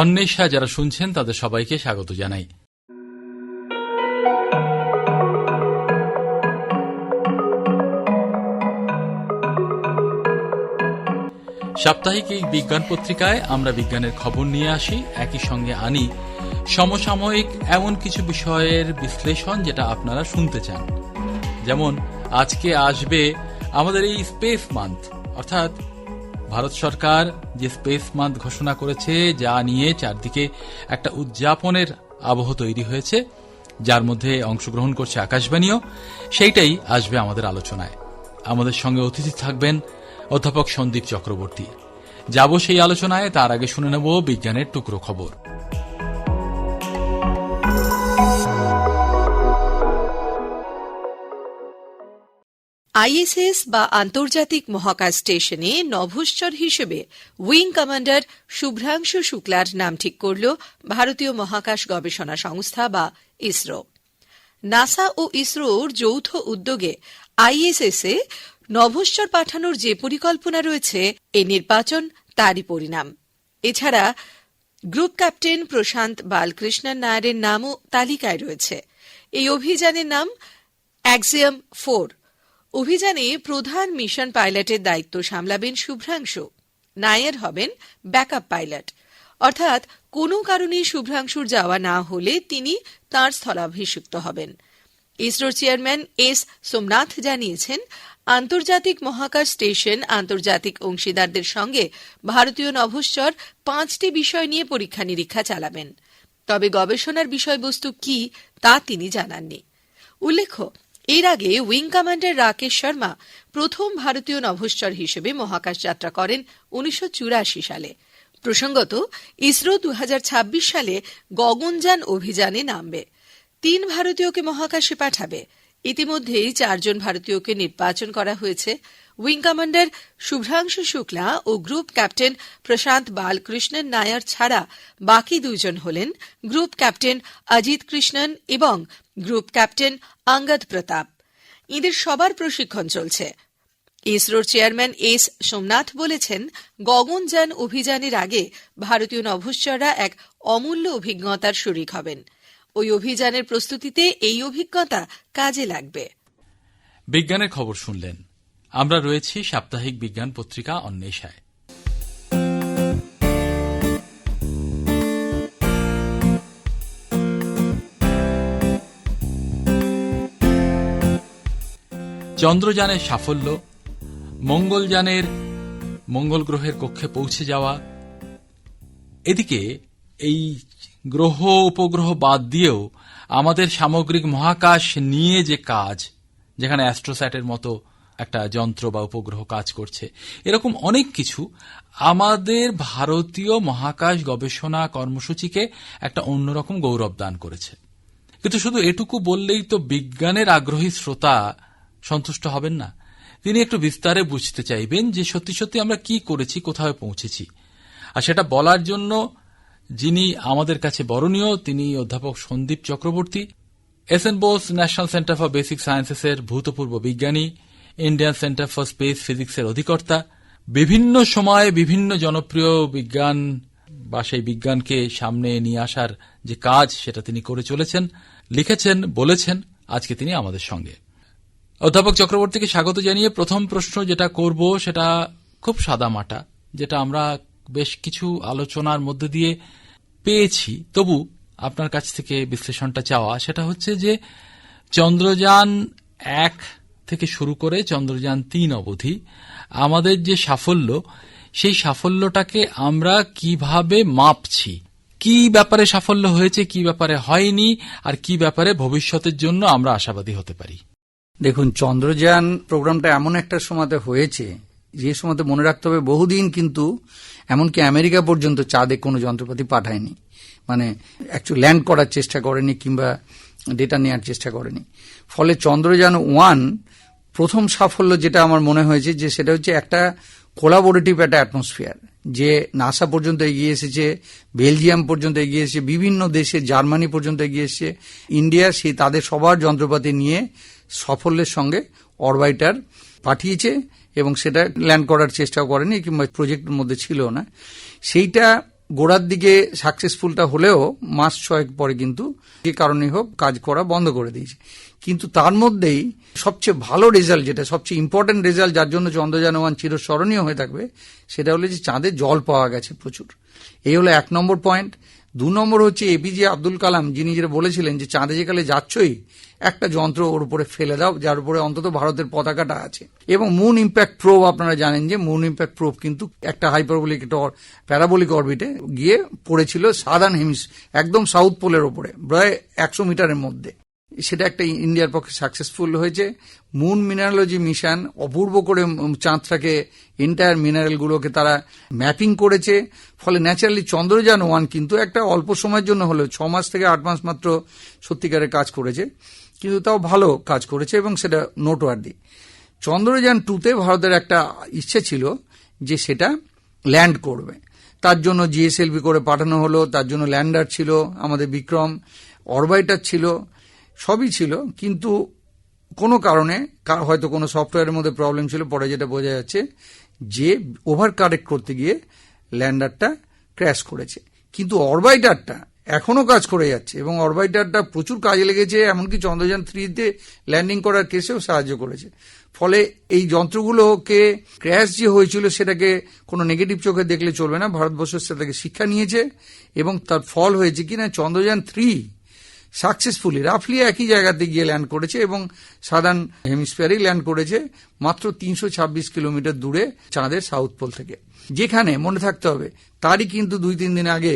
অন্বেষা যারা শুনছেন, তাদের সবাইকে স্বাগত জানাই। সাপ্তাহিক এই বিজ্ঞান পত্রিকায় আমরা বিজ্ঞানের খবর নিয়ে আসি, একই সঙ্গে আনি সমসাময়িক এমন কিছু বিষয়ের বিশ্লেষণ যেটা আপনারা শুনতে চান। যেমন, আজকে আসবে আমাদের এই স্পেস মান্থ, অর্থাৎ ভারত সরকার যে স্পেস মান্থ ঘোষণা করেছে, যা নিয়ে চারদিকে একটা উদযাপনের আবহ তৈরি হয়েছে, যার মধ্যে অংশগ্রহণ করছে আকাশবাণীও, সেইটাই আসবে আমাদের আলোচনায়। আমাদের সঙ্গে অতিথি থাকবেন অধ্যাপক সন্দীপ চক্রবর্তী। যাব সেই আলোচনায়, তার আগে শুনে নেব বিজ্ঞানের টুকরো খবর। আইএসএস বা আন্তর্জাতিক মহাকাশ স্টেশনে নভশ্চর হিসেবে উইং কমান্ডার শুভ্রাংশু শুক্লার নাম ঠিক করল ভারতীয় মহাকাশ গবেষণা সংস্থা বা ইসরো। নাসা ও ইসরোর যৌথ উদ্যোগে আইএসএস এ নভশ্চর পাঠানোর যে পরিকল্পনা রয়েছে এই নির্বাচন তারই পরিণাম। এছাড়া গ্রুপ ক্যাপ্টেন প্রশান্ত বালকৃষ্ণন নায়ারের নামও তালিকায় রয়েছে। এই অভিযানের নাম অ্যাক্সিয়াম ফোর। অভিযানে প্রধান মিশন পাইলটের দায়িত্ব সামলাবেন শুভ্রাংশু। নায়ার হবেন ব্যাকআপ পাইলট। অর্থাৎ কোনো কারণে শুভ্রাংশুর যাওয়া না হলে তিনি তাঁর স্থলাভিষিক্ত হবেন। ইসরোর চেয়ারম্যান এস সোমনাথ জানিয়েছেন, আন্তর্জাতিক মহাকাশ স্টেশন আন্তর্জাতিক অংশীদারদের সঙ্গে ভারতীয় নভশ্চর পাঁচটি বিষয় নিয়ে পরীক্ষা নিরীক্ষা চালাবেন। তবে গবেষণার বিষয়বস্তু কি তা তিনি জানাননি। উল্লেখ্য এর আগে উইং কমান্ডার রাকেশ শর্মা প্রথম ভারতীয় নভশ্চর হিসেবে মহাকাশ যাত্রা করেন উনিশশো চুরাশি সালে। প্রসঙ্গত, ইসরো দু হাজার ছাব্বিশ সালে গগনযান অভিযানে নামবে। তিন ভারতীয়কে মহাকাশে পাঠাবে। ইতিমধ্যেই চারজন ভারতীয়কে নির্বাচন করা হয়েছে। উইং কমান্ডার শুভ্রাংশু শুক্লা ও গ্রুপ ক্যাপ্টেন প্রশান্ত বালকৃষ্ণন নায়ার ছাড়া বাকি দুইজন হলেন গ্রুপ ক্যাপ্টেন অজিত কৃষ্ণন এবং গ্রুপ ক্যাপ্টেন আঙ্গদ প্রতাপ। এদের সবার প্রশিক্ষণ চলছে। ইসরোর চেয়ারম্যান এস সোমনাথ বলেছেন গগনযান অভিযানের আগে ভারতীয় নভশ্চররা এক অমূল্য অভিজ্ঞতার শরিক হবেন। ওই অভিযানের প্রস্তুতিতে এই অভিজ্ঞতা কাজে লাগবে। বিজ্ঞানের খবর শুনলেন। আমরা রয়েছি সাপ্তাহিক বিজ্ঞান পত্রিকা অন্বেষায়। চন্দ্রযানের সাফল্য মঙ্গলযানের মঙ্গল গ্রহের কক্ষে পৌঁছে যাওয়া, এদিকে এই গ্রহ উপগ্রহ বাদ দিয়েও আমাদের সামগ্রিক মহাকাশ নিয়ে যে কাজ, যেখানে অ্যাস্ট্রোস্যাটের মতো একটা যন্ত্র বা উপগ্রহ কাজ করছে, এরকম অনেক কিছু আমাদের ভারতীয় মহাকাশ গবেষণা কর্মসূচিকে একটা অন্যরকম গৌরব দান করেছে। কিন্তু শুধু এটুকু বললেই তো বিজ্ঞানের আগ্রহী শ্রোতা সন্তুষ্ট হবেন না। তিনি একটু বিস্তারে বুঝতে চাইবেন যে সত্যি সত্যি আমরা কি করেছি, কোথায় পৌঁছেছি। আর সেটা বলার জন্য যিনি আমাদের কাছে বরণীয়, তিনি অধ্যাপক Sandip Chakraborty, S N Bose national centre for basic সায়েন্সেসের ভূতপূর্ব বিজ্ঞানী, ইন্ডিয়ান সেন্টার ফর স্পেস ফিজিক্সের অধিকর্তা, বিভিন্ন সময়ে বিভিন্ন জনপ্রিয় বিজ্ঞান বা সেই বিজ্ঞানকে সামনে নিয়ে আসার যে কাজ, সেটা তিনি করে চলেছেন, লিখেছেন, বলেছেন, আজকে তিনি আমাদের সঙ্গে। অধ্যাপক চক্রবর্তীকে স্বাগত জানিয়ে প্রথম প্রশ্ন যেটা করব সেটা খুব সাদামাটা যেটা আমরা বেশ কিছু আলোচনার মধ্য দিয়ে পেয়েছি। তবু আপনার কাছ থেকে বিশ্লেষণটা চাওয়া, সেটা হচ্ছে যে চন্দ্রযান এক থেকে শুরু করে চন্দ্রযান তিন অবধি আমাদের যে সাফল্য, সেই সাফল্যটাকে আমরা কীভাবে মাপছি? কি ব্যাপারে সাফল্য হয়েছে, কি ব্যাপারে হয়নি, আর কি ব্যাপারে ভবিষ্যতের জন্য আমরা আশাবাদী হতে পারি? দেখুন, চন্দ্রযান প্রোগ্রামটা এমন একটা সময়তে হয়েছে, যে সময়তে মনে রাখতে হবে বহুদিন কিন্তু এমনকি আমেরিকা পর্যন্ত চাঁদে কোনো যন্ত্রপাতি পাঠায়নি। মানে অ্যাকচুয়ালি ল্যান্ড করার চেষ্টা করেনি কিংবা ডেটা নেওয়ার চেষ্টা করেনি। ফলে চন্দ্রযান ওয়ান প্রথম সাফল্য যেটা আমার মনে হয়েছে, যে সেটা হচ্ছে একটা কোলাবোরেটিভ একটা অ্যাটমসফিয়ার যে নাসা পর্যন্ত এগিয়ে এসেছে বেলজিয়াম পর্যন্ত এগিয়ে এসেছে, বিভিন্ন দেশে জার্মানি পর্যন্ত এগিয়ে এসেছে ইন্ডিয়া সেই তাদের সবার যন্ত্রপাতি নিয়ে সাফল্যের সঙ্গে অরবাইটার পাঠিয়েছে এবং সেটা ল্যান্ড করার চেষ্টাও করেনি কিংবা প্রজেক্টের মধ্যে ছিল না। সেইটা গোড়ার দিকে সাকসেসফুলটা হলেও মাস ছয়েক পরে কিন্তু যে কারণে হোক কাজ করা বন্ধ করে দিয়েছে। কিন্তু তার মধ্যেই সবচেয়ে ভালো রেজাল্ট যেটা, সবচেয়ে ইম্পর্টেন্ট রেজাল্ট যার জন্য চন্দ্রযান ওয়ান চিরস্মরণীয় হয়ে থাকবে, সেটা হলো যে চাঁদে জল পাওয়া গেছে প্রচুর। এই হলো এক নম্বর পয়েন্ট দু নম্বর হচ্ছে এপিজে আব্দুল কালাম, যিনি যেটা বলেছিলেন যে চাঁদে যেকালে যাচ্ছই একটা যন্ত্র ওর উপরে ফেলে দাও, যার উপরে অন্তত ভারতের পতাকাটা আছে। এবং মুন ইম্প্যাক্ট প্রোব আপনারা জানেন যে মুন ইম্প্যাক্ট প্রোব কিন্তু একটা হাইপারবলিক প্যারাবলিক অরবিটে গিয়ে পড়েছিল সাদার্ন হেমিস একদম সাউথ পোলের ওপরে প্রায় একশো মিটারের মধ্যে। সেটা একটা ইন্ডিয়ার পক্ষে সাকসেসফুল হয়েছে। মুন মিনারোলজি মিশন অপূর্ব করে চাঁদটাকে এন্টায়ার মিনারেলগুলোকে তারা ম্যাপিং করেছে। ফলে ন্যাচারালি চন্দ্রযান ওয়ান কিন্তু একটা অল্প সময়ের জন্য হলো ছ মাস থেকে আট মাস মাত্র সত্যিকারের কাজ করেছে। কিন্তু তাও ভালো কাজ করেছে এবং সেটা নোটওয়ার্দি চন্দ্রযান টুতে ভারতের একটা ইচ্ছে ছিল যে সেটা ল্যান্ড করবে। তার জন্য জিএসএলভি করে পাঠানো হলো, তার জন্য ল্যান্ডার ছিল, আমাদের বিক্রম অরবাইটার ছিল, সবই ছিল, কিন্তু কোনো কারণে হয়তো কোনো সফটওয়্যারের মধ্যে প্রবলেম ছিল, পরে যেটা বোঝা যাচ্ছে যে ওভার কারেক্ট করতে গিয়ে ল্যান্ডারটা ক্র্যাশ করেছে। কিন্তু অরবাইটারটা এখনও কাজ করে যাচ্ছে এবং অরবাইটারটা প্রচুর কাজে লেগেছে, এমনকি চন্দ্রযান থ্রিতে ল্যান্ডিং করার কেসেও সাহায্য করেছে। ফলে এই যন্ত্রগুলোকে ক্র্যাশ যে হয়েছিল সেটাকে কোনো নেগেটিভ চোখে দেখলে চলবে না। ভারতবর্ষ সেটাকে শিক্ষা নিয়েছে এবং তার ফল হয়েছে কিনা, চন্দ্রযান থ্রি সাকসেসফুলি, রাফলি একই জায়গাতে গিয়ে ল্যান্ড করেছে এবং সাদার্ন হেমিস্ফিয়ারেই ল্যান্ড করেছে মাত্র তিনশো ছাব্বিশ কিলোমিটার দূরে চাঁদের সাউথ পোল থেকে। যেখানে মনে থাকতে হবে, তারই কিন্তু দুই তিন দিন আগে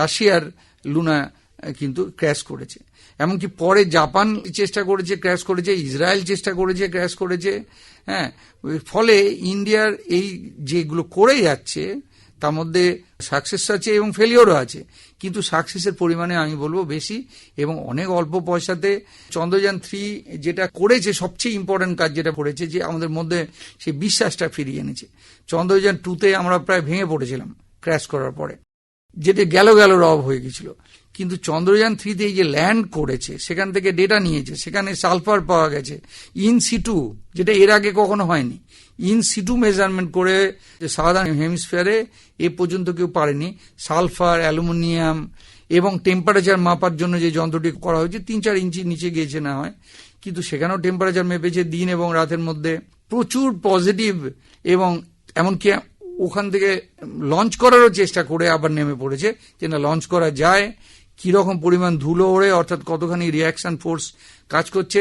রাশিয়ার লুনা কিন্তু ক্র্যাশ করেছে। এমনকি পরে জাপান চেষ্টা করেছে, ক্র্যাশ করেছে, ইসরায়েল চেষ্টা করেছে, ক্র্যাশ করেছে হ্যাঁ। ফলে ইন্ডিয়ার এই যেগুলো করে যাচ্ছে, তার মধ্যে সাকসেস আছে এবং ফেলিওরও আছে। কিন্তু সাকসেসের পরিমাণে আমি বলব বেশি এবং অনেক অল্প পয়সাতে চন্দ্রযান থ্রি যেটা করেছে, সবচেয়ে ইম্পর্টেন্ট কাজ যেটা করেছে, যে আমাদের মধ্যে সেই বিশ্বাসটা ফিরিয়ে এনেছে। চন্দ্রযান টুতে আমরা প্রায় ভেঙে পড়েছিলাম ক্র্যাশ করার পরে। যেটা গেল গেল রব হয়ে গেছিল। কিন্তু চন্দ্রযান থ্রিতে এই যে ল্যান্ড করেছে, সেখান থেকে ডেটা নিয়েছে, সেখানে সালফার পাওয়া গেছে। ইন সিটু যেটা এর আগে কখনো হয়নি। ইন সিটু মেজারমেন্ট করে সাধারণ হেমিস্ফিয়ারে এ পর্যন্ত কেউ পারেনি। সালফার অ্যালুমিনিয়াম এবং টেম্পারেচার মাপার জন্য যে যন্ত্রটি করা হয়েছে, তিন চার ইঞ্চি নিচে গিয়েছে না হয়। কিন্তু সেখানেও টেম্পারেচার মেপেছে দিন এবং রাতের মধ্যে। প্রচুর পজিটিভ এবং এমনকি ওখান থেকে লঞ্চ করারও চেষ্টা করে আবার নেমে পড়েছে যে না লঞ্চ করা যায়, কীরকম পরিমাণ ধুলো ওড়ে, অর্থাৎ কতখানি রিয়াকশন ফোর্স কাজ করছে,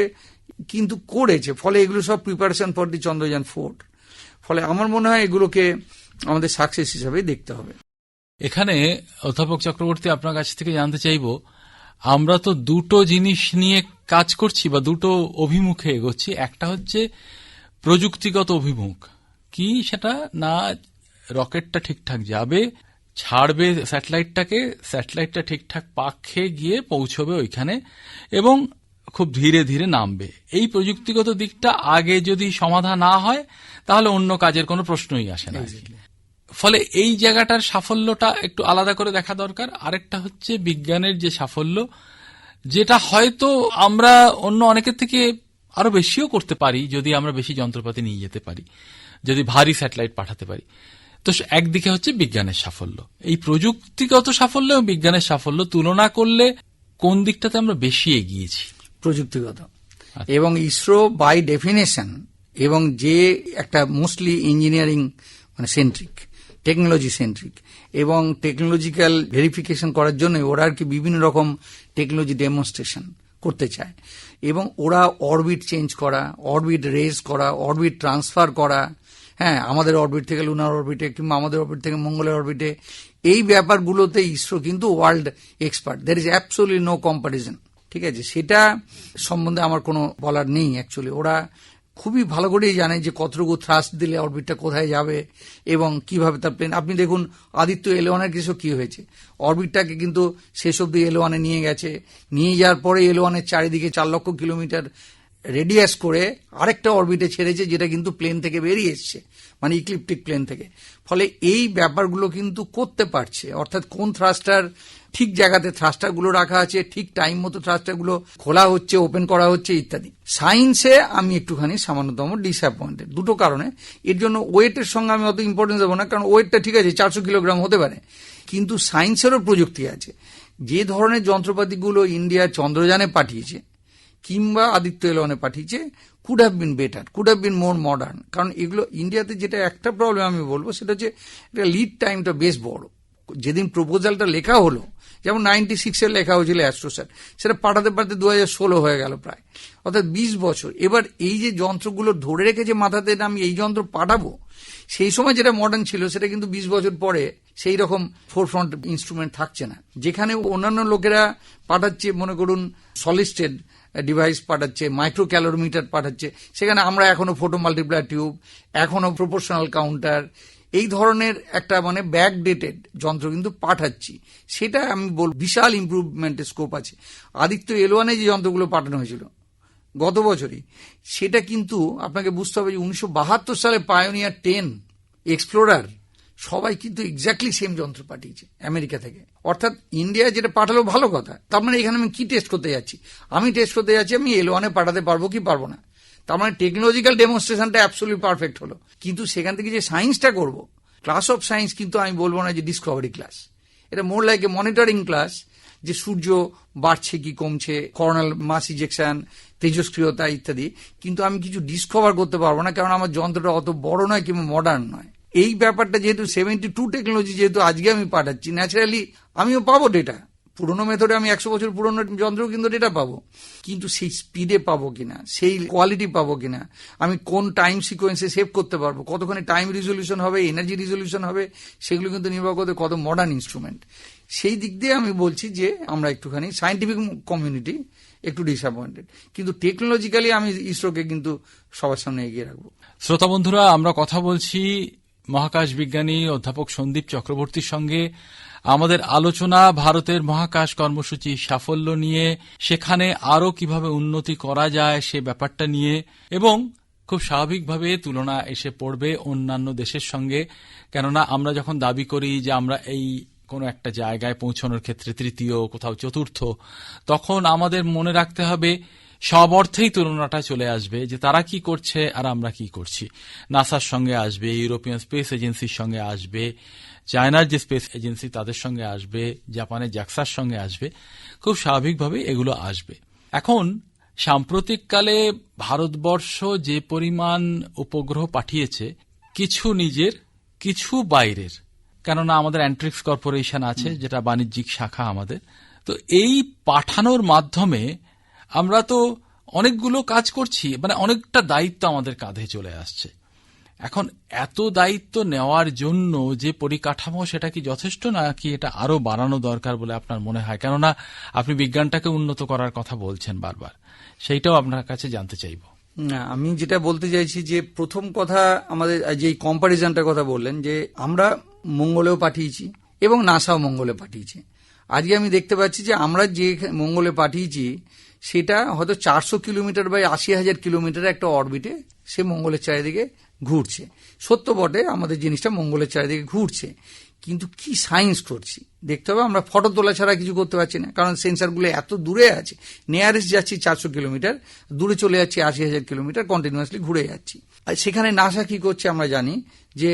কিন্তু করেছে। ফলে এগুলো সব preparation for the Chandrayaan four ফলে আমার মনে হয় এগুলোকে আমাদের সাকসেস হিসাবে দেখতে হবে। এখানে অধ্যাপক চক্রবর্তী আপনার কাছ থেকে জানতে চাইব, আমরা তো দুটো জিনিস নিয়ে কাজ করছি বা দুটো অভিমুখে এগোচ্ছি। একটা হচ্ছে প্রযুক্তিগত অভিমুখ। কি সেটা? না রকেটটা ঠিকঠাক যাবে ছাড়বে স্যাটেলাইটটাকে স্যাটেলাইটটা ঠিকঠাক পাক খেয়ে গিয়ে পৌঁছবে ওইখানে এবং খুব ধীরে ধীরে নামবে। এই প্রযুক্তিগত দিকটা আগে যদি সমাধান না হয় তাহলে অন্য কাজের কোনো প্রশ্নই আসে না ফলে এই জায়গাটার সাফল্যটা একটু আলাদা করে দেখা দরকার। আরেকটা হচ্ছে বিজ্ঞানের যে সাফল্য যেটা হয়তো আমরা অন্য অনেকের থেকে আরও বেশিও করতে পারি যদি আমরা বেশি যন্ত্রপাতি নিয়ে যেতে পারি যদি ভারী স্যাটেলাইট পাঠাতে পারি। তো একদিকে হচ্ছে বিজ্ঞানের সাফল্য। এই প্রযুক্তিগত সাফল্য এবং বিজ্ঞানের সাফল্য তুলনা করলে কোন দিকটাতে আমরা বেশি এগিয়েছি? প্রযুক্তিগত। এবং ইসরো বাই ডেফিনেশন এবং যে একটা মোস্টলি ইঞ্জিনিয়ারিং মানে সেন্ট্রিক টেকনোলজি সেন্ট্রিক এবং টেকনোলজিক্যাল ভেরিফিকেশন করার জন্য ওরা আর কি বিভিন্ন রকম টেকনোলজি ডেমনস্ট্রেশন করতে চায়। এবং ওরা অরবিট চেঞ্জ করা অরবিট রেজ করা অরবিট ট্রান্সফার করা হ্যাঁ আমাদের অরবিট থেকে লুনার অরবিটে কিংবা আমাদের অরবিট থেকে মঙ্গলের অরবিটে এই ব্যাপারগুলোতে ইসরো কিন্তু ওয়ার্ল্ড এক্সপার্ট দের ইজ অ্যাবসোলি নো কম্পারিজন ঠিক আছে? সেটা সম্বন্ধে আমার কোনো বলার নেই অ্যাকচুয়ালি ওরা খুবই ভালো করেই জানে যে কতটুকু থ্রাস্ট দিলে অরবিটটা কোথায় যাবে এবং কীভাবে তার প্লেন আপনি দেখুন, আদিত্য এল ওয়ানের কিছু কি হয়েছে? অরবিটটাকে কিন্তু শেষ অব্দি এল ওয়ানে নিয়ে গেছে। নিয়ে যাওয়ার পরে এল ওয়ানের চারিদিকে চার লক্ষ কিলোমিটার রেডিয়াস করে আরেকটা অরবিটে ছেড়েছে, যেটা কিন্তু প্লেন থেকে বেরিয়ে এসছে মানে ইক্লিপ্টিক প্লেন থেকে। ফলে এই ব্যাপারগুলো কিন্তু করতে পারছে। অর্থাৎ কোন থ্রাস্টার ঠিক জায়গাতে থ্রাস্টারগুলো রাখা আছে, ঠিক টাইম মতো থ্রাস্টারগুলো খোলা হচ্ছে ওপেন করা হচ্ছে, ইত্যাদি। সায়েন্সে আমি একটুখানি সামান্যতম ডিসঅ্যাপয়েন্টেড দুটো কারণে। এর জন্য ওয়েটের সঙ্গে আমি অত ইম্পর্টেন্স দেবো না, কারণ ওয়েটটা ঠিক আছে, চারশো কিলোগ্রাম হতে পারে। কিন্তু সায়েন্সেরও প্রযুক্তি আছে। যে ধরনের যন্ত্রপাতিগুলো ইন্ডিয়া চন্দ্রযানে পাঠিয়েছে কিংবা আদিত্য এলওয়ানে পাঠিয়েছে could have been better could have been more modern কারণ এগুলো, ইন্ডিয়াতে যেটা একটা প্রবলেম আমি বলব, সেটা হচ্ছে এটা লিড টাইমটা বেশ বড়। যেদিন প্রপোজালটা লেখা হলো, যেমন নাইনটি সিক্সের লেখা হয়েছিল অ্যাস্ট্রোস্যাট সেটা পাঠাতে পাঠাতে দু হাজার ষোলো হয়ে গেল প্রায়। অর্থাৎ বিশ বছর। এবার এই যে যন্ত্রগুলো ধরে রেখেছে মাথাতে আমি এই যন্ত্র পাঠাবো, সেই সময় যেটা মডার্ন ছিল, সেটা কিন্তু বিশ বছর পরে সেই রকম ফোর ফ্রন্ট ইনস্ট্রুমেন্ট থাকছে না। যেখানে অন্যান্য লোকেরা পাঠাচ্ছে, মনে করুন সলিস্টেড ডিভাইস পাঠাচ্ছে মাইক্রো ক্যালোরিমিটার পাঠাচ্ছে, সেখানে আমরা এখনও ফোটো মাল্টিপ্লায়ার টিউব এখনও প্রপোর্শনাল কাউন্টার এই ধরনের একটা মানে ব্যাক ডেটেড যন্ত্র কিন্তু পাঠাচ্ছি। সেটা আমি বল বিশাল ইম্প্রুভমেন্টের স্কোপ আছে। আদিত্য এলোয়ানে যে যন্ত্রগুলো পাঠানো হয়েছিল, গত বছরই, সেটা কিন্তু আপনাকে বুঝতে হবে যে উনিশশো বাহাত্তর সালে পায়োনিয়ার টেন এক্সপ্লোরার সবাই কিন্তু এক্স্যাক্টলি সেম যন্ত্র পাঠিয়েছে আমেরিকা থেকে। অর্থাৎ ইন্ডিয়া যেটা পাঠালো ভালো কথা। তার মানে এখানে আমি কি টেস্ট করতে যাচ্ছি? আমি টেস্ট করতে যাচ্ছি, আমি এল ওয়ানে পাঠাতে পারব কি পারব না? তার মানে টেকনোলজিক্যাল ডেমনস্ট্রেশনটা অ্যাবসলিউট পারফেক্ট হলো। কিন্তু সেখান থেকে যে সায়েন্সটা করব ক্লাস অফ সায়েন্স কিন্তু আমি বলব না যে ডিসকভারি ক্লাস এটা more like a monitoring class যে সূর্য বাড়ছে কি কমছে করোনাল মাস ইজেকশন তেজস্ক্রিয়তা ইত্যাদি। কিন্তু আমি কিছু ডিসকভার করতে পারব না, কারণ আমার যন্ত্রটা অত বড় নয় কিংবা মডার্ন নয়। এই ব্যাপারটা যেহেতু সেভেন্টি টু টেকনোলজি যেহেতু আজকে আমি পাঠাচ্ছি ন্যাচারালি আমিও পাবো ডেটা পুরোনো মেথডে আমি একশো বছর পুরোনো যন্ত্র কিন্তু ডেটা পাবো। কিন্তু সেই স্পিডে পাবো কিনা, সেই কোয়ালিটি পাবো কিনা, আমি কোন টাইম সিকোয়েন্সে সেভ করতে পারব, কতখানি টাইম রিজলিউশন হবে এনার্জি রিজলিউশন হবে, সেগুলো কিন্তু নির্ভর করতে কত মডার্ন ইনস্ট্রুমেন্ট সেই দিক দিয়ে আমি বলছি যে আমরা একটুখানি সাইন্টিফিক কমিউনিটি একটু ডিসঅ্যাপয়েন্টেড কিন্তু টেকনোলজিক্যালি আমি ইসরোকে কিন্তু সবার সামনে এগিয়ে রাখব। শ্রোতা বন্ধুরা, আমরা কথা বলছি মহাকাশ বিজ্ঞানী অধ্যাপক সন্দীপ চক্রবর্তীর সঙ্গে আমাদের আলোচনা, ভারতের মহাকাশ কর্মসূচি সাফল্য নিয়ে, সেখানে আরও কীভাবে উন্নতি করা যায় সে ব্যাপারটা নিয়ে এবং খুব স্বাভাবিকভাবে তুলনা এসে পড়বে অন্যান্য দেশের সঙ্গে। কেননা আমরা যখন দাবি করি যে আমরা এই কোনো একটা জায়গায় পৌঁছানোর ক্ষেত্রে তৃতীয়, কোথাও চতুর্থ, তখন আমাদের মনে রাখতে হবে সব অর্থেই তুলনাটা চলে আসবে যে তারা কি করছে আর আমরা কি করছি। নাসার সঙ্গে আসবে, ইউরোপিয়ান স্পেস এজেন্সির সঙ্গে আসবে, চায়নার যে স্পেস এজেন্সি তাদের সঙ্গে আসবে, জাপানের জ্যাক্সার সঙ্গে আসবে, খুব স্বাভাবিকভাবে এগুলো আসবে। এখন, সাম্প্রতিককালে ভারতবর্ষ যে পরিমাণ উপগ্রহ পাঠিয়েছে, কিছু নিজের, কিছু বাইরের। কেননা আমাদের অ্যান্ট্রিক্স কর্পোরেশন আছে, যেটা বাণিজ্যিক শাখা আমাদের। তো এই পাঠানোর মাধ্যমে আমরা তো অনেকগুলো কাজ করছি মানে অনেকটা দায়িত্ব আমাদের কাঁধে চলে আসছে। এখন এত দায়িত্ব নেওয়ার জন্য যে পরিকাঠামো সেটা কি যথেষ্ট নাকি এটা আরও বাড়ানো দরকার বলে আপনার মনে হয়? কেননা আপনি বিজ্ঞানটাকে উন্নত করার কথা বলছেন বারবার। সেইটাও আপনার কাছে জানতে চাইব। না, আমি যেটা বলতে চাইছি যে প্রথম কথা আমাদের, যে কম্পারিজনটার কথা বললেন, যে আমরা মঙ্গলেও পাঠিয়েছি এবং নাসাও মঙ্গলে পাঠিয়েছে। আজকে আমি দেখতে পাচ্ছি যে আমরা যে মঙ্গলে পাঠিয়েছি সেটা হয়তো চারশো কিলোমিটার বাই আশি হাজার কিলোমিটার একটা অরবিটে সে মঙ্গলের চারিদিকে ঘুরছে। সত্য বটে, আমাদের জিনিসটা মঙ্গলের চারিদিকে ঘুরছে। কিন্তু কি সায়েন্স করছি? দেখতে হবে, আমরা ফটো তোলা ছাড়া কিছু করতে পারছি না। কারণ সেন্সারগুলো এত দূরে আছে, নিয়ারেস্ট যাচ্ছি চারশো কিলোমিটার, দূরে চলে যাচ্ছি আশি হাজার কিলোমিটার কন্টিনিউয়াসলি ঘুরে যাচ্ছি। আর সেখানে নাসা কি করছে আমরা জানি যে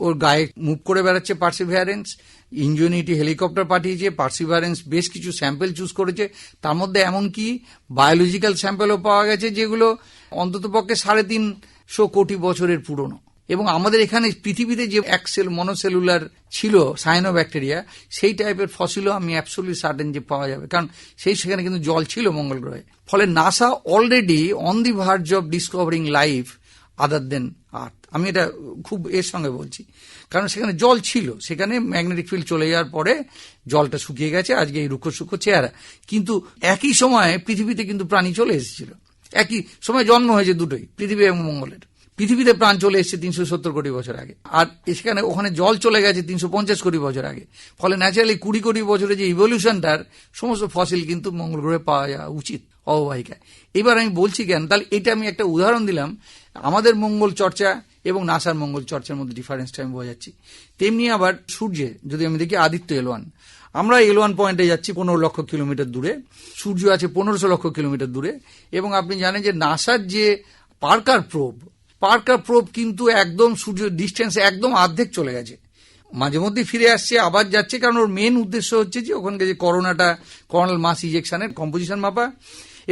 ওর গায়ে মুভ করে বেড়াচ্ছে পার্সিভিয়ারেন্স ইঞ্জিনিটি হেলিকপ্টার পাঠিয়েছে, পার্সিভিয়ারেন্স বেশ কিছু স্যাম্পেল চুজ করেছে। তার মধ্যে এমনকি বায়োলজিক্যাল স্যাম্পেলও পাওয়া গেছে যেগুলো অন্ততপক্ষে সাড়ে তিনশো কোটি বছরের পুরনো। এবং আমাদের এখানে পৃথিবীতে যে অ্যাক্সেল মনোসেলুলার ছিল সাইনো ব্যাকটেরিয়া সেই টাইপের ফসিলও আমি অ্যাবসোলি সার্টেন যে পাওয়া যাবে। কারণ সেই সেখানে কিন্তু জল ছিল মঙ্গল গ্রহে। ফলে NASA already on the verge of discovering life other than আমি এটা খুব এর সঙ্গে বলছি। কারণ সেখানে জল ছিল। সেখানে ম্যাগনেটিক ফিল্ড চলে যাওয়ার পরে জলটা শুকিয়ে গেছে, আজকে এই রুক্ষ সূক্ষ্ম চেহারা। কিন্তু একই সময়ে পৃথিবীতে কিন্তু প্রাণী চলে এসেছিল। একই সময় জন্ম হয়েছে দুটোই, পৃথিবী এবং মঙ্গলের। পৃথিবীতে প্রাণ চলে এসেছে তিনশো সত্তর কোটি বছর আগে। আর সেখানে ওখানে জল চলে গেছে তিনশো পঞ্চাশ কোটি বছর আগে। ফলে ন্যাচারালি কুড়ি কোটি বছরের যে ইভলিউশনটার সমস্ত ফসিল কিন্তু মঙ্গল গ্রহে পাওয়া যাওয়া উচিত অববাহিকায়। এবার আমি বলছি কেন? তাহলে এটা আমি একটা উদাহরণ দিলাম। আমাদের মঙ্গল চর্চা এবং নাসার মঙ্গল চর্চার মধ্যে ডিফারেন্সটা আমি বোঝাচ্ছি তেমনি আবার সূর্যে, যদি আমি দেখি আদিত্য এলওয়ান, আমরা এল ওয়ান পয়েন্টে যাচ্ছি পনেরো লক্ষ কিলোমিটার দূরে, সূর্য আছে পনেরোশো লক্ষ কিলোমিটার দূরে, এবং আপনি জানেন যে নাসার যে পার্কার প্রোব পার্কার প্রোব কিন্তু একদম সূর্য ডিস্টেন্স একদম অর্ধেক চলে গেছে। মাঝে মধ্যে ফিরে আসছে, আবার যাচ্ছে, কারণ ওর মেন উদ্দেশ্য হচ্ছে যে ওখানকে যে করোনাটা করোনাল মাস ইজেকশনের কম্পোজিশন মাপা,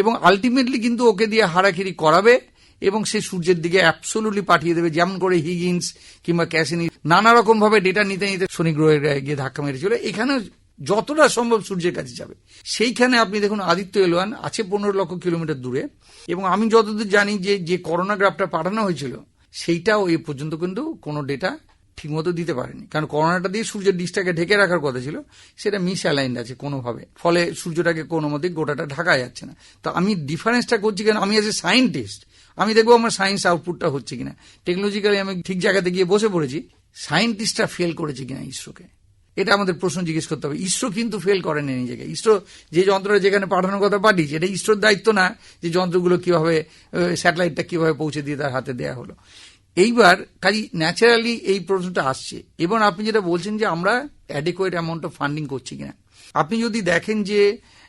এবং আলটিমেটলি কিন্তু ওকে দিয়ে হারাখিরি করাবে এবং সে সূর্যের দিকে অ্যাবসোলুটলি পাঠিয়ে দেবে, যেমন করে হিগিন্স কিংবা ক্যাসিনি নানা রকম ভাবে ডেটা নিতে নিতে শনি গ্রহের গায়ে ধাক্কা মেরেছিল এখানে যতটা সম্ভব সূর্যের কাছে যাবে। সেইখানে আপনি দেখুন, আদিত্য এলোয়ান আছে পনেরো লক্ষ কিলোমিটার দূরে এবং আমি যতদূর জানি যে যে করোনা গ্রাফটা পাঠানো হয়েছিল, সেইটাও এ পর্যন্ত কিন্তু কোনো ডেটা ঠিকমতো দিতে পারেনি। কারণ করোনাটা দিয়ে সূর্যের ডিশটাকে ঢেকে রাখার কথা ছিল, সেটা মিস অ্যালাইন্ড আছে কোনোভাবে। ফলে সূর্যটাকে কোনো মতে গোটাটা ঢাকা যাচ্ছে না। তো আমি ডিফারেন্সটা করছি কেন? আমি এজ এ সায়েন্টিস্ট আমি দেখব আমার সায়েন্স আউটপুটটা হচ্ছে কিনা। টেকনোলজিক্যালি আমি ঠিক জায়গাতে গিয়ে বসে পড়েছি সায়েন্টিস্টরা ফেল করেছে কিনা ইসরোকে। এটা আমাদের প্রশ্ন জিজ্ঞেস করতে হবে। ইসরো কিন্তু ফেল করেনি নিজেকে। ইসরো যে যন্ত্রটা যেখানে পাঠানোর কথা পাঠিয়েছে, এটা ইসরোর দায়িত্ব না যে যন্ত্রগুলো কীভাবে স্যাটেলাইটটা কীভাবে পৌঁছে দিয়ে তার হাতে দেয়া হলো। এইবার কাজী ন্যাচারালি এই প্রশ্নটা আসছে। এবং আপনি যেটা বলছেন যে আমরা অ্যাডিকুয়েট অ্যামাউন্ট অফ ফান্ডিং করছি কিনা। আপনি যদি দেখেন যে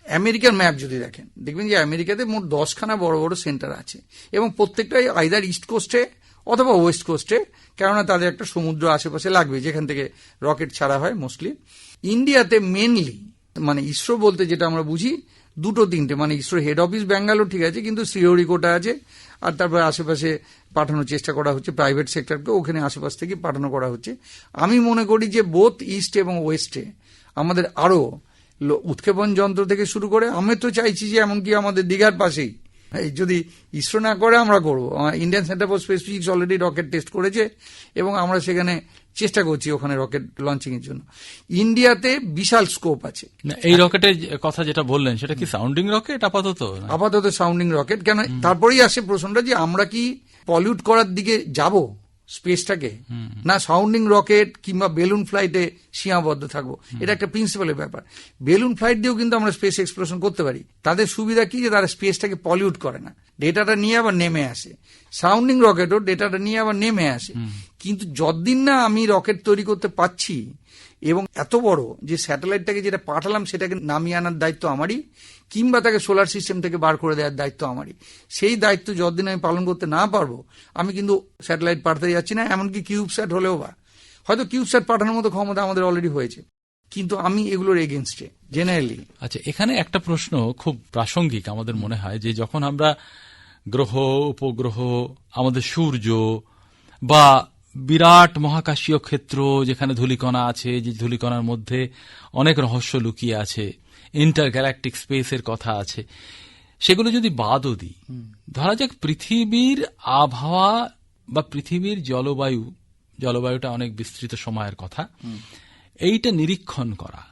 আমেরিকার ম্যাপ যদি দেখেন, দেখবেন যে আমেরিকাতে মোট দশখানা বড় বড় সেন্টার আছে এবং প্রত্যেকটাই আইদার ইস্ট কোস্টে অথবা ওয়েস্ট কোস্টে কেননা তাদের একটা সমুদ্র আশেপাশে লাগবে, যেখান থেকে রকেট ছাড়া হয় মোস্টলি ইন্ডিয়াতে মেনলি মানে ইসরো বলতে যেটা আমরা বুঝি, দুটো তিনটে মানে ইসরো হেড অফিস ব্যাঙ্গালোর ঠিক আছে, কিন্তু শ্রীহরিকোটা আছে, আর তারপরে আশেপাশে পাঠানোর চেষ্টা করা হচ্ছে প্রাইভেট সেক্টরকে ওখানে আশেপাশ থেকে পাঠানো করা হচ্ছে। আমি মনে করি যে বোথ ইস্ট এবং ওয়েস্টে আমাদের আরও লো- উৎক্ষেপণ যন্ত্র থেকে শুরু করে আমি তো চাইছি যে এমনকি আমাদের দীঘার পাশেই। যদি ইসরো না করে আমরা করব। Indian centre for space physics already rocket test করেছে এবং আমরা সেখানে চেষ্টা করছি ওখানে রকেট লঞ্চিং এর জন্য। ইন্ডিয়াতে বিশাল স্কোপ আছে। এই রকেটের কথা যেটা বললেন সেটা কি সাউন্ডিং রকেট আপাতত? আপাতত সাউন্ডিং রকেট কেন তারপরেই আসে প্রশ্নটা যে আমরা কি পলিউট করার দিকে যাব? স্পেসটাকে। না সাউন্ডিং রকেট কিংবা বেলুন ফ্লাইটে সীমাবদ্ধ থাকব। এটা একটা প্রিন্সিপালের ব্যাপার। বেলুন ফ্লাইট দিয়েও কিন্তু আমরা স্পেস এক্সপ্লোরেশন করতে পারি। তাদের সুবিধা কি? যে তারা স্পেসটাকে পলিউট করে না। ডেটাটা নিয়ে আবার নেমে আসে। সাউন্ডিং রকেটও ডেটাটা নিয়ে আবার নেমে আসে। কিন্তু যতদিন না আমি রকেট তৈরি করতে পাচ্ছি এবং এত বড় যে স্যাটেলাইটটাকে যেটা পাঠালাম সেটাকে নামিয়ে আনার দায়িত্ব আমারই, কিংবা তাকে সোলার সিস্টেম থেকে বার করে দেওয়ার দায়িত্ব আমারই। সেই দায়িত্ব যতদিন আমি পালন করতে না পারব, আমি কিন্তু স্যাটেলাইট পাঠাতে যাচ্ছি না, এমনকি কিউব স্যাট হলেও বা। হয়তো কিউব স্যাট পাঠানোর মতো ক্ষমতা আমাদের অলরেডি হয়েছে। কিন্তু আমি এগুলোর এগেনস্টে জেনারেলি আচ্ছা এখানে একটা প্রশ্ন খুব প্রাসঙ্গিক আমাদের মনে হয়, যে যখন আমরা গ্রহ, উপগ্রহ, আমাদের সূর্য বা বিরাট মহাকাশীয় ক্ষেত্র যেখানে ধূলিকণা আছে যে ধূলিকণার মধ্যে অনেক রহস্য লুকিয়ে আছে ইন্টার গ্যালাকটিক স্পেসের কথা আছে। সেগুলো যদি বাদও দিই ধরা যাক পৃথিবীর আবহাওয়া বা পৃথিবীর জলবায়ু জলবায়ুটা অনেক বিস্তৃত সময়ের কথা এইটা নিরীক্ষণ করা।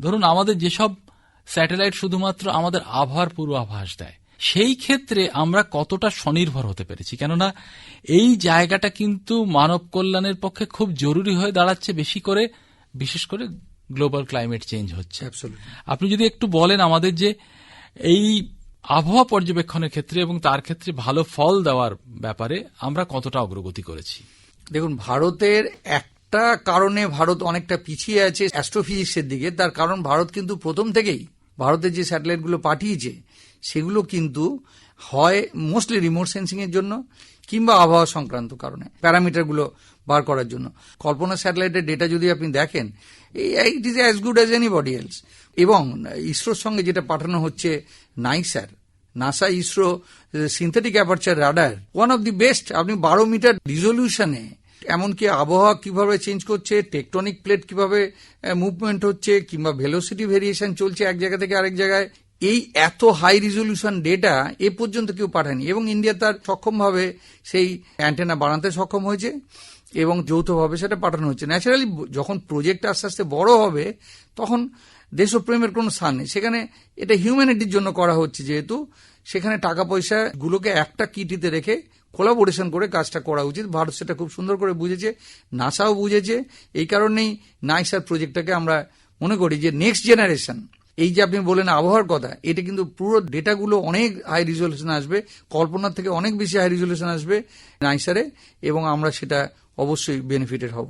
ধরুন আমাদের যেসব স্যাটেলাইট শুধুমাত্র আমাদের আবহাওয়ার পূর্বাভাস দেয় সেই ক্ষেত্রে আমরা কতটা স্বনির্ভর হতে পেরেছি। কেননা এই জায়গাটা কিন্তু মানব কল্যাণের পক্ষে খুব জরুরি হয়ে দাঁড়াচ্ছে বেশি করে বিশেষ করে গ্লোবাল ক্লাইমেট চেঞ্জ হচ্ছে। আপনি যদি একটু বলেন আমাদের যে এই আবহাওয়া পর্যবেক্ষণের ক্ষেত্রে এবং তার ক্ষেত্রে ভালো ফল দেওয়ার ব্যাপারে আমরা কতটা অগ্রগতি করেছি? দেখুন ভারতের একটা কারণে ভারত অনেকটা পিছিয়ে আছে অ্যাস্ট্রোফিজিক্সের দিকে। তার কারণ ভারত কিন্তু প্রথম থেকেই ভারতের যে স্যাটেলাইটগুলো পাঠিয়েছে সেগুলো কিন্তু হয় মোস্টলি রিমোট সেন্সিং এর জন্য কিংবা আবহাওয়া সংক্রান্ত কারণে, প্যারামিটারগুলো বার করার জন্য। কল্পনা স্যাটেলাইটের ডেটা যদি আপনি দেখেন it is as good as anybody else এবং ইসরোর সঙ্গে যেটা পাঠানো হচ্ছে NISAR NASA ISRO synthetic aperture radar one of the best আপনি বারো মিটার রিজলিউশনে এমনকি আবহাওয়া কীভাবে চেঞ্জ করছে টেকটনিক প্লেট কীভাবে মুভমেন্ট হচ্ছে, কিংবা ভেলোসিটি ভেরিয়েশন চলছে এক জায়গা থেকে আরেক জায়গায় এই এত হাই রিজলিউশন ডেটা এ পর্যন্ত কেউ পাঠায়নি। এবং ইন্ডিয়া তার সক্ষমভাবে সেই অ্যান্টেনা বানাতে সক্ষম হয়েছে এবং যৌথভাবে সেটা পাঠানো হচ্ছে। ন্যাচারালি যখন প্রজেক্ট আস্তে আস্তে বড় হবে, তখন দেশপ্রেমের কোনো স্থান নেই। সেখানে এটা হিউম্যানিটির জন্য করা হচ্ছে যেহেতু, সেখানে টাকা পয়সা গুলোকে একটা কিটিতে রেখে কোলাবোরেশন করে কাজটা করা উচিত। ভারত সেটা খুব সুন্দর করে বুঝেছে নাসাও বুঝেছে। এই কারণেই নাইসার প্রজেক্টটাকে আমরা মনে করি যে নেক্সট জেনারেশন এই যে আপনি বলেন আবহাওয়ার কথা, এটা কিন্তু পুরো ডেটাগুলো অনেক হাই রিজলিউশন আসবে, কল্পনার থেকে অনেক বেশি হাই রিজলিউশন আসবে নাইসারে এবং আমরা সেটা অবশ্যই বেনিফিটেড হব।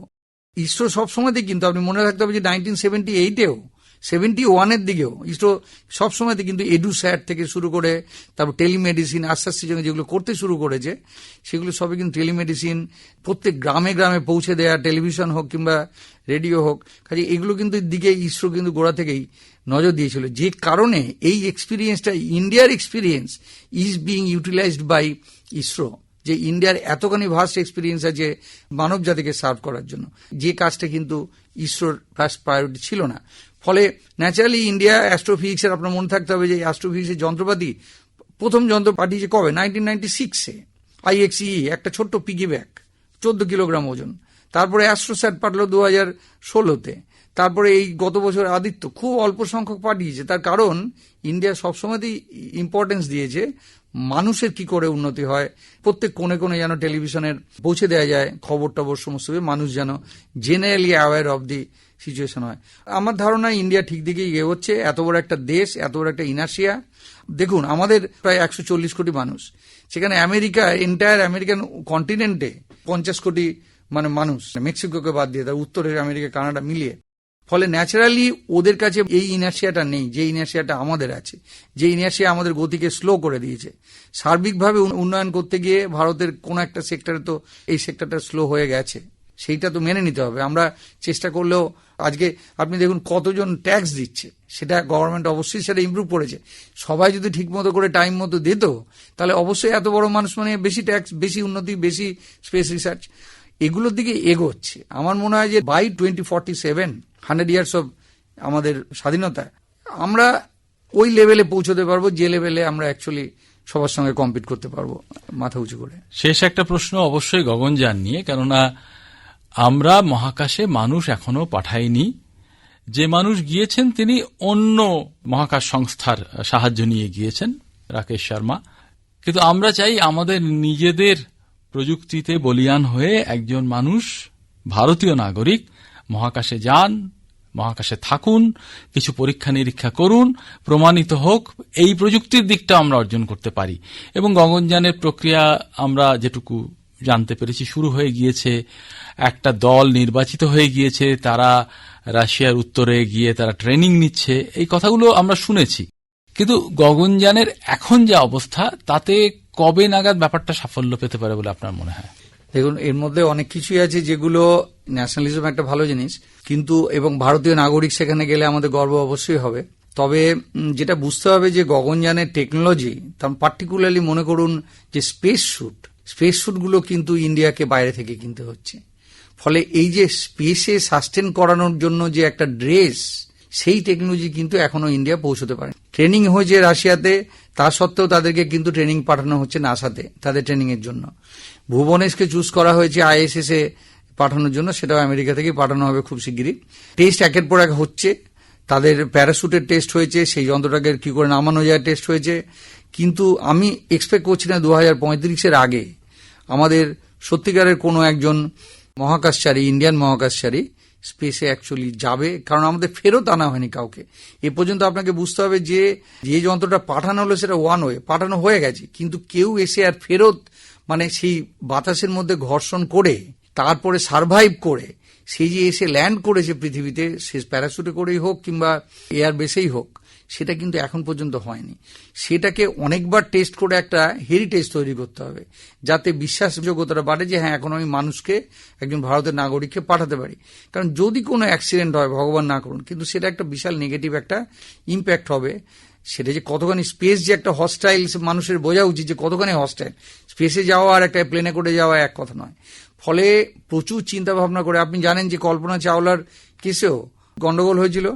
ইসরো সবসময়তেই কিন্তু আপনি মনে রাখতে হবে যে নাইনটিন সেভেন্টি এইটেও সেভেন্টি ওয়ানের দিকেও ইসরো সবসময়তে কিন্তু এডু স্যাট থেকে শুরু করে, তারপর টেলিমেডিসিন আস্তে আস্তে যেগুলো করতে শুরু করেছে, সেগুলো সবই কিন্তু টেলিমেডিসিন, প্রত্যেক গ্রামে গ্রামে পৌঁছে দেওয়া টেলিভিশন হোক কিংবা রেডিও হোক, কাজে এগুলো কিন্তু দিকে ইসরো কিন্তু গোড়া থেকেই নজর দিয়েছিল। যে কারণে এই এক্সপিরিয়েন্সটা ইন্ডিয়ার experience is being utilised by ISRO যে ইন্ডিয়ার এতখানি ভাস্ট এক্সপিরিয়েন্স আছে মানব জাতিকে সার্ভ করার জন্য। যে কাজটা কিন্তু ইসরোর ফার্স্ট প্রায়োরিটি ছিল না। ফলে ন্যাচারালি ইন্ডিয়া অ্যাস্ট্রোফিজিক্সের আপনার মনে থাকতে হবে যে অ্যাস্ট্রোফিজিক্সের যন্ত্রপাতি, প্রথম যন্ত্র পাঠিয়েছে কবে? নাইনটিন নাইনটি সিক্সে আইএক্সই একটা ছোট্ট পিগি ব্যাগ চোদ্দ কিলোগ্রাম ওজন। তারপরে অ্যাস্ট্রোস্যাট পাঠালো দু হাজার ষোলোতে। তারপরে এই গত বছর আদিত্য খুব অল্প সংখ্যক পাঠিয়েছে। তার কারণ ইন্ডিয়া সবসময়তেই ইম্পর্টেন্স দিয়েছে মানুষের কি করে উন্নতি হয়, প্রত্যেক কোণে কোণে যেন টেলিভিশনের পৌঁছে দেওয়া যায় খবর টবর সমস্ত, মানুষ যেন generally aware of the situation হয়। আমার ধারণা ইন্ডিয়া ঠিক দিকে এগোচ্ছে। এত বড় একটা দেশ, এত বড় একটা ইনার্সিয়া দেখুন, আমাদের প্রায় একশো চল্লিশ কোটি মানুষ। সেখানে আমেরিকা এন্টায়ার আমেরিকান কন্টিনেন্টে পঞ্চাশ কোটি মানে মানুষ। মেক্সিকোকে বাদ দিয়ে, তার উত্তরের আমেরিকা, কানাডা মিলিয়ে। ফলে ন্যাচারালি ওদের কাছে এই ইনার্সিয়াটা নেই, যে ইনার্সিয়াটা আমাদের আছে। যে ইনার্সিয়া আমাদের গতিকে স্লো করে দিয়েছে। সার্বিকভাবে উন্নয়ন করতে গিয়ে ভারতের কোন একটা সেক্টরে তো এই সেক্টরটা স্লো হয়ে গেছে। সেইটা তো মেনে নিতে হবে। আমরা চেষ্টা করলেও আজকে আপনি দেখুন কতজন ট্যাক্স দিচ্ছে। সেটা গভর্নমেন্ট অবশ্যই সেটা ইমপ্রুভ করেছে। সবাই যদি ঠিক মতো করে টাইম মতো দিত, তাহলে অবশ্যই এত বড় মানুষ মানে বেশি ট্যাক্স বেশি উন্নতি, বেশি স্পেস রিসার্চ এগুলোর দিকে এগোচ্ছে। আমার মনে হয় যে by twenty forty seven hundred years of আমাদের স্বাধীনতা, আমরা ওই লেভেলে পৌঁছতে পারব, যে লেভেলে আমরা অ্যাকচুয়ালি সবার সঙ্গে কম্পিট করতে পারব মাথা উঁচু করে। শেষ একটা প্রশ্ন অবশ্যই গগন যান নিয়ে, কেননা আমরা মহাকাশে মানুষ এখনও পাঠাইনি। যে মানুষ গিয়েছেন তিনি অন্য মহাকাশ সংস্থার সাহায্য নিয়ে গিয়েছেন, রাকেশ শর্মা। কিন্তু আমরা চাই আমাদের নিজেদের প্রযুক্তিতে বলিয়ান হয়ে একজন মানুষ, ভারতীয় নাগরিক, মহাকাশে যান, মহাকাশে থাকুন, কিছু পরীক্ষা নিরীক্ষা করুন, প্রমাণিত হোক, এই প্রযুক্তির দিকটা আমরা অর্জন করতে পারি। এবং গগনযানের প্রক্রিয়া আমরা যেটুকু জানতে পেরেছি, শুরু হয়ে গিয়েছে। একটা দল নির্বাচিত হয়ে গিয়েছে, তারা রাশিয়ার উত্তরে গিয়ে তারা ট্রেনিং নিচ্ছে, এই কথাগুলো আমরা শুনেছি। কিন্তু গগনযানের এখন যে অবস্থা, তাতে কবে নাগাদ ব্যাপারটা সাফল্য পেতে পারে বলে আপনার মনে হয়? দেখুন, এর মধ্যে অনেক কিছুই আছে যেগুলো ন্যাশনালিজম একটা ভালো জিনিস, কিন্তু এবং ভারতীয় নাগরিক সেখানে গেলে আমাদের গর্ব অবশ্যই হবে। তবে যেটা বুঝতে হবে যে গগনযানের টেকনোলজি তার পার্টিকুলারলি মনে করুন যে স্পেস শুট স্পেস শুটগুলো কিন্তু ইন্ডিয়াকে বাইরে থেকে কিনতে হচ্ছে। ফলে এই যে স্পেসে সাস্টেন করানোর জন্য যে একটা ড্রেস, সেই টেকনোলজি কিন্তু এখনও ইন্ডিয়া পৌঁছতে পারে ট্রেনিং হয়েছে রাশিয়াতে, তা সত্ত্বেও তাদেরকে কিন্তু ট্রেনিং পাঠানো হচ্ছে নাসাতে, তাদের ট্রেনিং এর জন্য। ভুবনেশকে চুজ করা হয়েছে আইএসএস এ পাঠানোর জন্য, সেটাও আমেরিকা থেকে পাঠানো হবে খুব শিগগিরই। টেস্ট একের পর এক হচ্ছে, তাদের প্যারাশুটের টেস্ট হয়েছে, সেই যন্ত্রটাকে কি করে নামানো যায় টেস্ট হয়েছে। কিন্তু আমি এক্সপেক্ট করছি না দু হাজার পঁয়ত্রিশের আগে আমাদের সত্যিকারের কোনো একজন মহাকাশচারী ইন্ডিয়ান মহাকাশচারী স্পেসে অ্যাকচুয়ালি যাবে, কারণ আমাদের ফেরত আনা হয়নি কাউকে। এ পর্যন্ত আপনাকে বুঝতে হবে যে যে যন্ত্রটা পাঠানো হলো সেটা ওয়ান ওয়ে পাঠানো হয়ে গেছে। কিন্তু কেউ এসে আর ফেরত মানে সেই বাতাসের মধ্যে ঘর্ষণ করে, তারপরে সারভাইভ করে, সেই যে এসে ল্যান্ড করেছে পৃথিবীতে, সে প্যারাশুটে করেই হোক কিংবা এয়ার বেসেই হোক সেটা কিন্তু এখন পর্যন্ত হয়নি। সেটাকে অনেকবার টেস্ট করে একটা হেরিটেজ তৈরি করতে হবে, যাতে বিশ্বাসযোগ্যতাটা বাড়ে যে হ্যাঁ এখন আমি মানুষকে, একজন ভারতের নাগরিককে পাঠাতে পারি। কারণ যদি কোনো অ্যাক্সিডেন্ট হয়, ভগবান না করুন, কিন্তু সেটা একটা বিশাল নেগেটিভ একটা ইম্প্যাক্ট হবে। সেটা যে কতখানি স্পেস যে একটা হস্টাইল মানুষের বোঝা উচিত যে কতখানি হস্টাইল স্পেসে যাওয়া আর একটা প্লেনে করে যাওয়া এক কথা নয়। ফলে প্রচুর চিন্তা ভাবনা করে, আপনি জানেন যে কল্পনা চাওলার কেসেও গন্ডগোল হয়েছিল।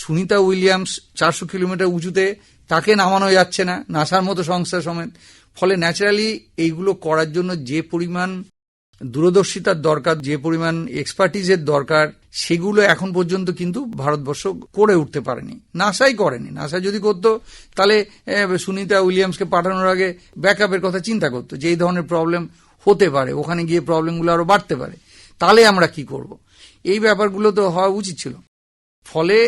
সুনিতা উইলিয়ামস চারশো কিলোমিটার উঁচুতে তাকে নামানো যাচ্ছে না, নাসার মতো সংস্থা সমেত। ফলে ন্যাচারালি এইগুলো করার জন্য যে পরিমাণ দূরদর্শিতার দরকার, যে পরিমাণ এক্সপার্টিজের দরকার, সেগুলো এখন পর্যন্ত কিন্তু ভারতবর্ষ করে উঠতে পারেনি। নাসাই করেনি। নাসা যদি করতো, তাহলে সুনিতা উইলিয়ামসকে পাঠানোর আগে ব্যাকআপের কথা চিন্তা করতো যে এই ধরনের প্রবলেম হতে পারে, ওখানে গিয়ে প্রবলেমগুলো আরও বাড়তে পারে। তাহলে আমরা কি করব? এই ব্যাপারগুলো তো হওয়া উচিত ছিল। ফলে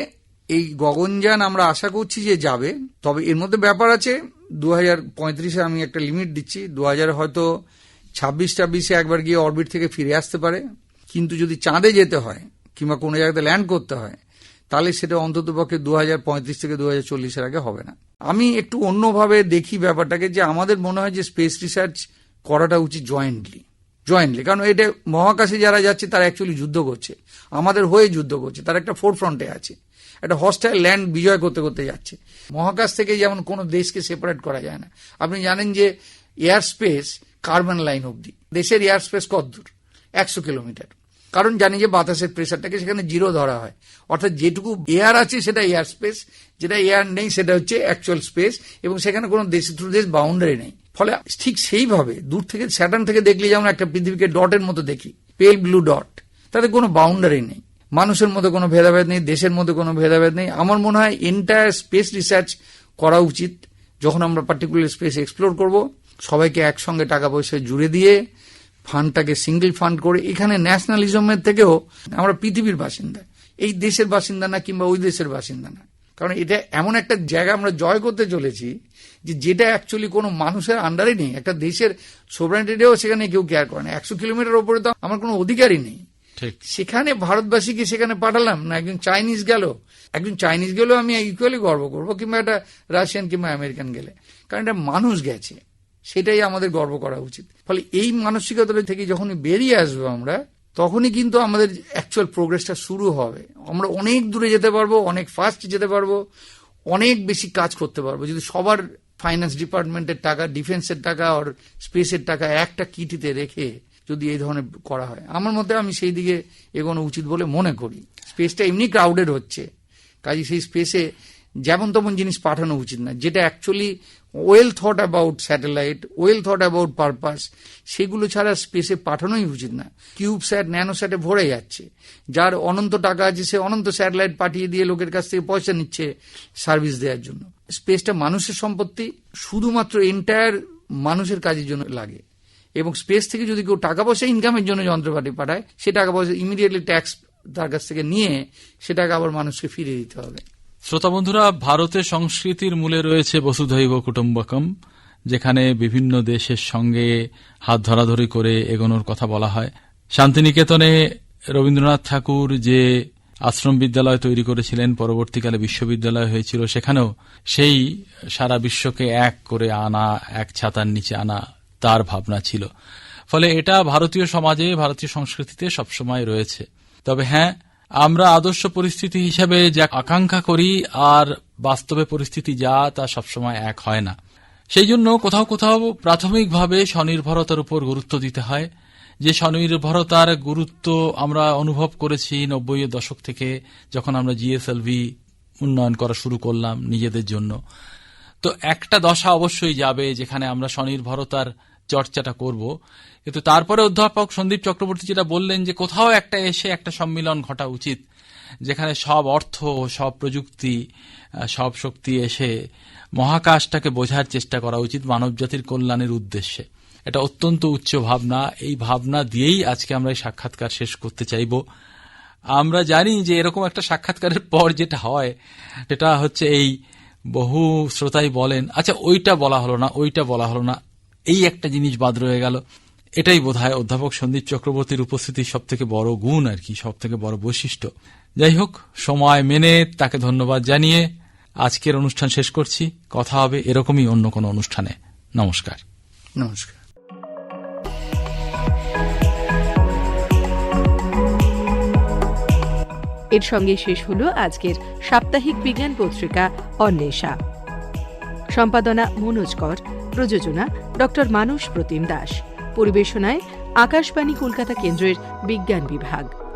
এই গগনযান আমরা আশা করছি যে যাবে। তবে এর মধ্যে ব্যাপার আছে দু হাজার পঁয়ত্রিশে আমি একটা লিমিট দিচ্ছি। দু হাজার হয়তো ছাব্বিশ, ছাব্বিশে একবার গিয়ে অরবিট থেকে ফিরে আসতে পারে। কিন্তু যদি চাঁদে যেতে হয়, কিংবা কোনো জায়গাতে ল্যান্ড করতে হয়, তাহলে সেটা অন্তত পক্ষে দু হাজার পঁয়ত্রিশ থেকে দু হাজার চল্লিশের আগে হবে না। আমি একটু অন্যভাবে দেখি ব্যাপারটাকে যে আমাদের মনে হয় যে স্পেস রিসার্চ করাটা উচিত জয়েন্টলি জয়েন্টলি কারণ এটা মহাকাশে যারা যাচ্ছে, তারা অ্যাকচুয়ালি যুদ্ধ করছে। আমাদের হয়ে যুদ্ধ করছে। তারা একটা ফোর ফ্রন্টে আছে। একটা হস্টাইল ল্যান্ড বিজয় করতে করতে যাচ্ছে। মহাকাশ থেকে যেমন কোনো দেশকে সেপারেট করা যায় না। আপনি জানেন যে এয়ার স্পেস কার্বন লাইন অবধি। দেশের এয়ার স্পেস কত দূর একশো কিলোমিটার। কারণ জানি যে বাতাসের প্রেশারটাকে সেখানে জিরো ধরা হয়। অর্থাৎ যেটুকু এয়ার আছে সেটা এয়ার স্পেস যেটা এয়ার নেই সেটা হচ্ছে অ্যাকচুয়াল স্পেস এবং সেখানে কোনো দেশ টু দেশ বাউন্ডারি নেই। ফলে ঠিক সেইভাবে দূর থেকে স্যাটার্ন থেকে দেখলে যেমন একটা পৃথিবীকে ডটের মতো দেখি পেল ব্লু ডট তাতে কোনো বাউন্ডারি নেই। মানুষের মধ্যে কোনো ভেদাভেদ নেই, দেশের মধ্যে কোনো ভেদাভেদ নেই। আমার মনে হয় এন্টায়ার স্পেস রিসার্চ করা উচিত। যখন আমরা পার্টিকুলার স্পেস এক্সপ্লোর করব, সবাইকে একসঙ্গে টাকা পয়সা জুড়ে দিয়ে ফান্ডটাকে সিঙ্গেল ফান্ড করে, এখানে ন্যাশনালিজমের থেকেও আমরা পৃথিবীর বাসিন্দা। এই দেশের বাসিন্দা না কিংবা ওই দেশের বাসিন্দা না। কারণ এটা এমন একটা জায়গা আমরা জয় করতে চলেছি যে যেটা অ্যাকচুয়ালি কোনো মানুষের আন্ডারে নেই। একটা দেশের সোভরেনিটিও সেখানে কেউ কেয়ার করে না। একশো কিলোমিটার ওপরে তো আমার কোনো অধিকারই নেই। সেখানে ভারতবাসীকে সেখানে পাঠালাম না, একজন চাইনিজ গেল। একজন চাইনিজ গেলেও আমি ইকুয়ালি গর্ব করব, কিংবা একটা রাশিয়ান কিংবা আমেরিকান গেলে। কারণ এটা মানুষ গেছে, সেটাই আমাদের গর্ব করা উচিত। ফলে এই মানসিকতা থেকে যখনই বেরিয়ে আসব আমরা, তখনই কিন্তু আমাদের অ্যাকচুয়াল প্রোগ্রেসটা শুরু হবে। আমরা অনেক দূরে যেতে পারব, অনেক ফাস্ট যেতে পারব, অনেক বেশি কাজ করতে পারব। যদি সবার ফাইন্যান্স ডিপার্টমেন্টের টাকা ডিফেন্সের টাকা আর স্পেসের টাকা একটা কিটিতে রেখে যদি এই ধরনের করা হয়। আমার মতে আমি সেই দিকে এগোনো উচিত বলে মনে করি। স্পেসটা এমনি ক্রাউডেড হচ্ছে। কাজে সেই স্পেসে যেমন তেমন জিনিস পাঠানো উচিত না। যেটা actually well thought about satellite well thought about purpose সেগুলো ছাড়া স্পেসে পাঠানোই উচিত না। কিউব স্যাট ন্যানো স্যাটে ভরে যাচ্ছে। যার অনন্ত টাকা আছে, সে অনন্ত স্যাটেলাইট পাঠিয়ে দিয়ে লোকের কাছ থেকে পয়সা নিচ্ছে সার্ভিস দেওয়ার জন্য। স্পেসটা মানুষের সম্পত্তি, শুধুমাত্র এন্টায়ার মানুষের কাজের জন্য লাগে। এবং স্পেস থেকে যদি কেউ টাকা পয়সা ইনকামের জন্য যন্ত্রপাতি পাঠায়, সে টাকা পয়সা ইমিডিয়েটলি ট্যাক্স তার কাছ থেকে নিয়ে সেটাকে আবার মানুষকে ফিরিয়ে দিতে হবে। শ্রোতা বন্ধুরা, ভারতের সংস্কৃতির মূলে রয়েছে বসুধৈব কুটুম্বকম, যেখানে বিভিন্ন দেশের সঙ্গে হাত ধরাধরি করে এগোনোর কথা বলা হয়। শান্তিনিকেতনে রবীন্দ্রনাথ ঠাকুর যে আশ্রম বিদ্যালয় তৈরি করেছিলেন, পরবর্তীকালে বিশ্ববিদ্যালয় হয়েছিল, সেখানেও সেই সারা বিশ্বকে এক করে আনা, এক ছাতার নিচে আনা তার ভাবনা ছিল। ফলে এটা ভারতীয় সমাজে, ভারতীয় সংস্কৃতিতে সবসময় রয়েছে। তবে হ্যাঁ আমরা আদর্শ পরিস্থিতি হিসেবে যা আকাঙ্ক্ষা করি আর বাস্তবে পরিস্থিতি যা, তা সবসময় এক হয় না। সেই জন্য কোথাও কোথাও প্রাথমিকভাবে স্বনির্ভরতার উপর গুরুত্ব দিতে হয়। যে স্বনির্ভরতার গুরুত্ব আমরা অনুভব করেছি নব্বইয়ের দশক থেকে, যখন আমরা জিএসএলভি উন্নয়ন করা শুরু করলাম নিজেদের জন্য। তো একটা দশা অবশ্যই যাবে যেখানে আমরা স্বনির্ভরতার চর্চাটা করব। কিন্তু তারপরে অধ্যাপক সন্দীপ চক্রবর্তী যেটা বললেন যে কোথাও একটা এসে একটা সম্মিলন ঘটা উচিত, যেখানে সব অর্থ, সব প্রযুক্তি সব শক্তি এসে মহাকাশটাকে বোঝার চেষ্টা করা উচিত মানবজাতির কল্যাণের উদ্দেশ্যে। এটা অত্যন্ত উচ্চ ভাবনা। এই ভাবনা দিয়েই আজকে আমরা এই সাক্ষাৎকার শেষ করতে চাইব। আমরা জানি যে এরকম একটা সাক্ষাৎকারের পর যেটা হয়, সেটা হচ্ছে এই বহু শ্রোতাই বলেন আচ্ছা ওইটা বলা হলো না, ওইটা বলা হলো না। এই একটা জিনিস বাদ রয়ে গেল। এটাই বোধ হয় অধ্যাপক সন্দীপ চক্রবর্তীর উপস্থিতি সব থেকে বড় গুণ আর কি সব থেকে বড় বৈশিষ্ট্য। যাই হোক, সময় মেনে তাকে ধন্যবাদ জানিয়ে আজকের অনুষ্ঠান শেষ করছি। কথা হবে এরকমই অন্য কোনো অনুষ্ঠানে। নমস্কার। নমস্কার। এর সঙ্গে শেষ হলো আজকের সাপ্তাহিক বিজ্ঞান পত্রিকা অন্বেষা। সম্পাদনা মনোজ কর, প্রযোজনা ড মানুষ প্রতিম দাস। পরিবেশনায় আকাশবাণী কলকাতা কেন্দ্রের বিজ্ঞান বিভাগ।